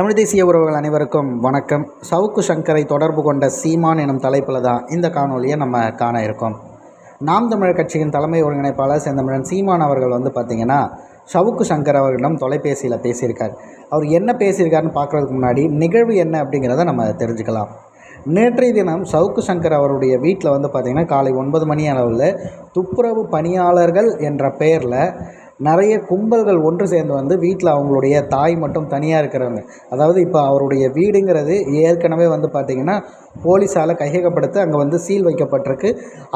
தமிழ் தேசிய உறவுகள் அனைவருக்கும் வணக்கம். சவுக்கு சங்கரை தொடர்பு கொண்ட சீமான் எனும் தலைப்பில் தான் இந்த காணொலியை நம்ம காண இருக்கோம். நாம் தமிழர் கட்சியின் தலைமை ஒருங்கிணைப்பாளர் செந்தமிழன் சீமான் அவர்கள் வந்து பார்த்திங்கன்னா சவுக்கு சங்கர் அவர்களிடம் தொலைபேசியில் பேசியிருக்கார். அவர் என்ன பேசியிருக்காருன்னு பார்க்குறதுக்கு முன்னாடி நிகழ்வு என்ன அப்படிங்கிறத நம்ம தெரிஞ்சுக்கலாம். நேற்றைய தினம் சவுக்கு சங்கர் அவருடைய வீட்டில் வந்து பார்த்திங்கன்னா காலை ஒன்பது மணி அளவில் துப்புரவு பணியாளர்கள் என்ற பெயரில் நிறைய கும்பல்கள் ஒன்று சேர்ந்து வந்து வீட்டில் அவங்களுடைய தாய் மட்டும் தனியாக இருக்கிறவங்க. அதாவது இப்போ அவருடைய வீடுங்கிறது ஏற்கனவே வந்து பார்த்திங்கன்னா போலீஸால் கையகப்படுத்த அங்கே வந்து சீல் வைக்கப்பட்டிருக்கு.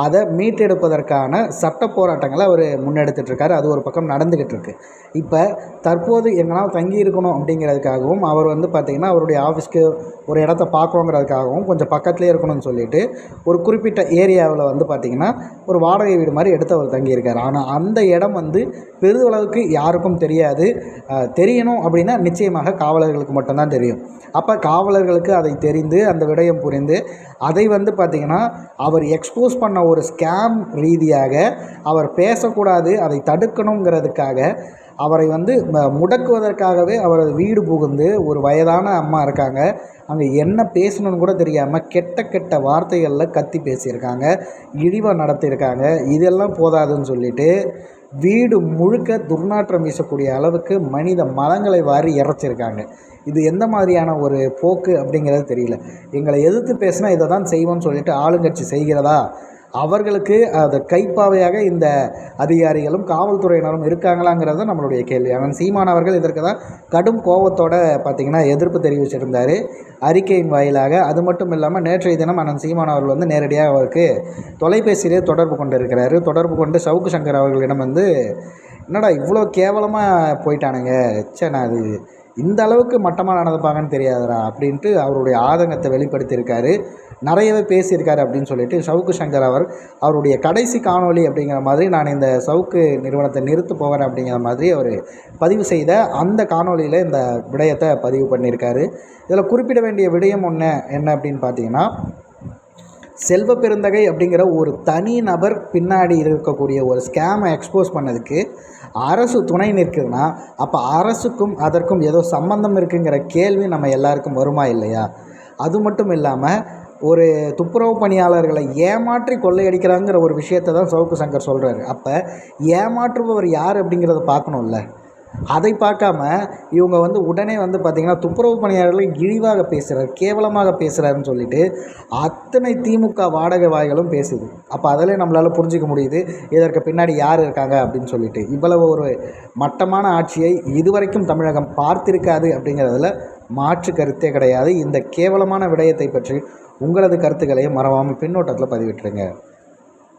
அதை மீட்டெடுப்பதற்கான சட்ட போராட்டங்களை அவர் முன்னெடுத்துட்ருக்காரு. அது ஒரு பக்கம் நடந்துக்கிட்டு இருக்கு இப்போ தற்போது எங்கன்னா தங்கி இருக்கணும் அப்படிங்கிறதுக்காகவும் அவர் வந்து பார்த்திங்கன்னா அவருடைய ஆஃபீஸ்க்கு ஒரு இடத்த பார்க்கணுங்கிறதுக்காகவும் கொஞ்சம் பக்கத்துலேயே இருக்கணும்னு சொல்லிட்டு ஒரு குறிப்பிட்ட ஏரியாவில் வந்து பார்த்திங்கன்னா ஒரு வாடகை வீடு மாதிரி எடுத்து அவர் தங்கியிருக்கார். ஆனால் அந்த இடம் வந்து பெருதளவுக்கு யாருக்கும் தெரியாது. தெரியணும் அப்படின்னா நிச்சயமாக காவலர்களுக்கு மட்டும்தான் தெரியும். அப்போ காவலர்களுக்கு அதை தெரிந்து அந்த விடயம் புரிந்து அதை வந்து பார்த்திங்கன்னா அவர் எக்ஸ்போஸ் பண்ண ஒரு ஸ்கேம் ரீதியாக அவர் பேசக்கூடாது அதை தடுக்கணுங்கிறதுக்காக அவரை வந்து ம- முடக்குவதற்காகவே அவரது வீடு புகுந்து ஒரு வயதான அம்மா இருக்காங்க. அங்கே என்ன பேசணும்னு கூட தெரியாமல் கெட்ட கெட்ட வார்த்தைகளில் கத்தி பேசியிருக்காங்க. இழிவாக நடத்தியிருக்காங்க. இதெல்லாம் போதாதுன்னு சொல்லிட்டு வீடு முழுக்க துர்நாற்றம் வீசக்கூடிய அளவுக்கு மனித மலங்களை வாரி இறைச்சிருக்காங்க. இது எந்த மாதிரியான ஒரு போக்கு அப்படிங்கிறது தெரியல. எங்களை எதிர்த்து பேசினா இதை தான் செய்வோம்னு சொல்லிட்டு ஆளுங்கட்சி செய்கிறதா? அவர்களுக்கு அது கைப்பாவையாக இந்த அதிகாரிகளும் காவல்துறையினரும் இருக்காங்களாங்கிறது நம்மளுடைய கேள்வி. ஆனால் சீமான் அவர்கள் இதற்கு தான் கடும் கோபத்தோட பார்த்திங்கன்னா எதிர்ப்பு தெரிவிச்சிருந்தார். அறிக்கையின் வாயிலாக அது மட்டும் இல்லாமல் நேற்றைய தினம் அண்ணன் சீமான் அவர்கள் வந்து நேரடியாக அவருக்கு தொலைபேசியிலே தொடர்பு கொண்டிருக்கிறாரு. தொடர்பு கொண்டு சவுக்கு சங்கர் அவர்களிடம் வந்து என்னடா இவ்வளோ கேவலமாக போயிட்டானுங்க? ச்சே நான் அது இந்த அளவுக்கு மட்டமாக நடந்துப்பாங்கன்னு தெரியாதுடா அப்படின்ட்டு அவருடைய ஆதங்கத்தை வெளிப்படுத்தியிருக்காரு. நிறையவே பேசியிருக்காரு அப்படின்னு சொல்லிட்டு சவுக்கு சங்கர் அவர் அவருடைய கடைசி காணொளி அப்படிங்கிற மாதிரி நான் இந்த சவுக்கு நிறுவனத்தை நிறுத்த போகிறேன் அப்படிங்கிற மாதிரி அவர் பதிவு செய்த அந்த காணொளியில் இந்த விடயத்தை பதிவு பண்ணியிருக்காரு. இதில் குறிப்பிட வேண்டிய விடயம் ஒன்று என்ன அப்படின்னு பார்த்தீங்கன்னா செல்வ பெருந்தகை அப்படிங்கிற ஒரு தனி நபர் பின்னாடி இருக்கக்கூடிய ஒரு ஸ்கேமை எக்ஸ்போஸ் பண்ணதுக்கு அரசு துணை நிற்குதுன்னா அப்போ அரசுக்கும் அதற்கும் ஏதோ சம்பந்தம் இருக்குங்கிற கேள்வி நம்ம எல்லாருக்கும் வருமா இல்லையா? அது மட்டும் இல்லாமல் ஒரு துப்புரவு பணியாளர்களை ஏமாற்றி கொள்ளையடிக்கிறாங்கிற ஒரு விஷயத்தை தான் சவுக்கு சங்கர் சொல்கிறாரு அப்போ ஏமாற்றுபவர் யார் அப்படிங்கிறத பார்க்கணும்ல. அதை பார்க்காம இவங்க வந்து உடனே வந்து பார்த்திங்கன்னா துப்புரவு பணியாளர்களை இழிவாக பேசுகிறார் கேவலமாக பேசுகிறாருன்னு சொல்லிட்டு அத்தனை திமுக வாடகை வாய்களும் பேசுது. அப்போ அதிலே நம்மளால் புரிஞ்சிக்க முடியுது இதற்கு பின்னாடி யார் இருக்காங்க அப்படின்னு சொல்லிட்டு. இவ்வளவு ஒரு மட்டமான ஆட்சியை இதுவரைக்கும் தமிழகம் பார்த்திருக்காது அப்படிங்கிறதுல மாற்று கருத்தே கிடையாது. இந்த கேவலமான விடயத்தை பற்றி உங்களது கருத்துக்களையும் மறவாமல் பின்னோட்டத்தில் பதிவிட்டுருங்க.